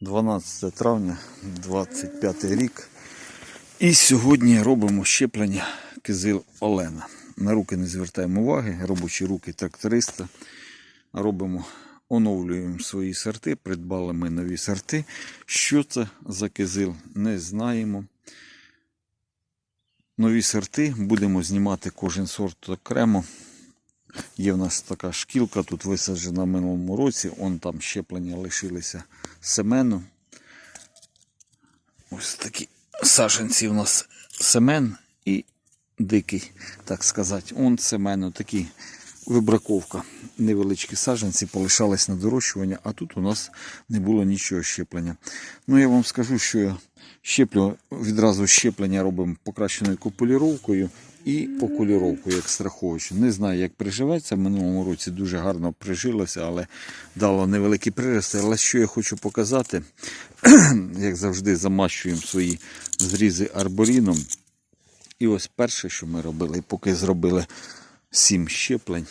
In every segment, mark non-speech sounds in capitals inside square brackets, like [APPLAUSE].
12 травня 25 рік. І сьогодні робимо щеплення кизил Олена. На руки не звертаємо уваги, робочі руки тракториста. Робимо, оновлюємо свої сорти, придбали ми нові сорти. Що це за кизил, не знаємо. Нові сорти будемо знімати кожен сорт окремо. Є в нас така шкілка, тут висаджена в минулому році. Он там щеплення лишилися семену. Ось такі саджанці у нас семен і дикий, так сказати. Он семену такі вибраковка. Невеличкі саджанці полишались на дорощування, а тут у нас не було нічого щеплення. Ну я вам скажу, що я щеплю відразу щеплення робимо покращеною копуліровкою і окуліровкою, як страховочу. Не знаю, як приживеться. В минулому році дуже гарно прижилося, але дало невеликі прирости. Але що я хочу показати, [CLEARS THROAT] як завжди, замащуємо свої зрізи арборіном. І ось перше, що ми робили, поки зробили сім щеплень,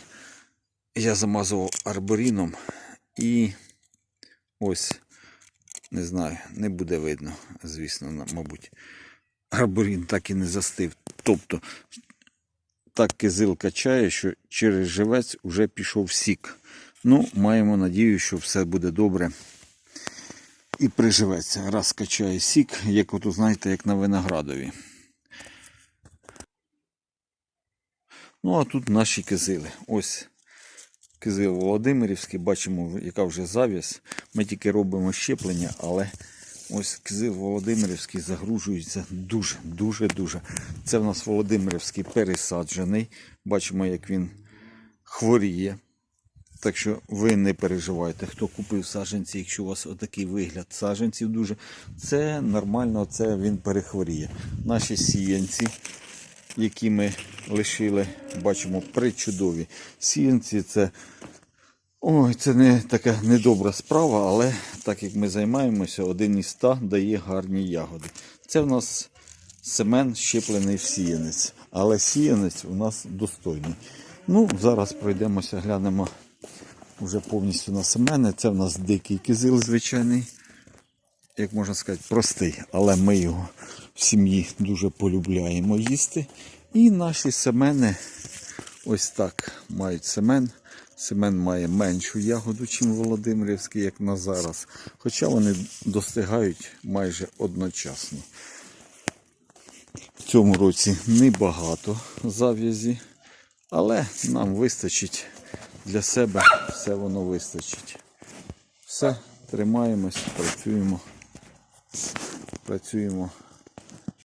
я замазував арборіном і ось, не знаю, не буде видно, звісно, мабуть. Арборін так і не застив. Тобто так кизил качає, що через живець вже пішов сік. Ну, маємо надію, що все буде добре. І приживеться. Раз качає сік, як от, знаєте, як на виноградові. Ну, а тут наші кизили. Ось кизил Володимирівський, бачимо, яка вже завіс. Ми тільки робимо щеплення, але ось кизил Володимирівський загружується дуже, дуже, дуже. Це в нас Володимирівський пересаджений. Бачимо, як він хворіє. Так що ви не переживайте, хто купив саджанці, якщо у вас отакий вигляд саджанців дуже, це нормально, це він перехворіє. Наші сіянці, які ми лишили, бачимо, причудові. Сіянці це, ой, це не така недобра справа, але так як ми займаємося, один із ста дає гарні ягоди. Це в нас семен щеплений в сіянець, але сіянець у нас достойний. Ну, зараз пройдемося, глянемо вже повністю на семени. Це в нас дикий кизил звичайний, як можна сказати, простий, але ми його в сім'ї дуже полюбляємо їсти. І наші семени ось так мають семен. Семен має меншу ягоду, ніж Володимирівський, як на зараз. Хоча вони достигають майже одночасно. В цьому році небагато зав'язі, але нам вистачить для себе, все воно вистачить. Все, тримаємось, працюємо. Працюємо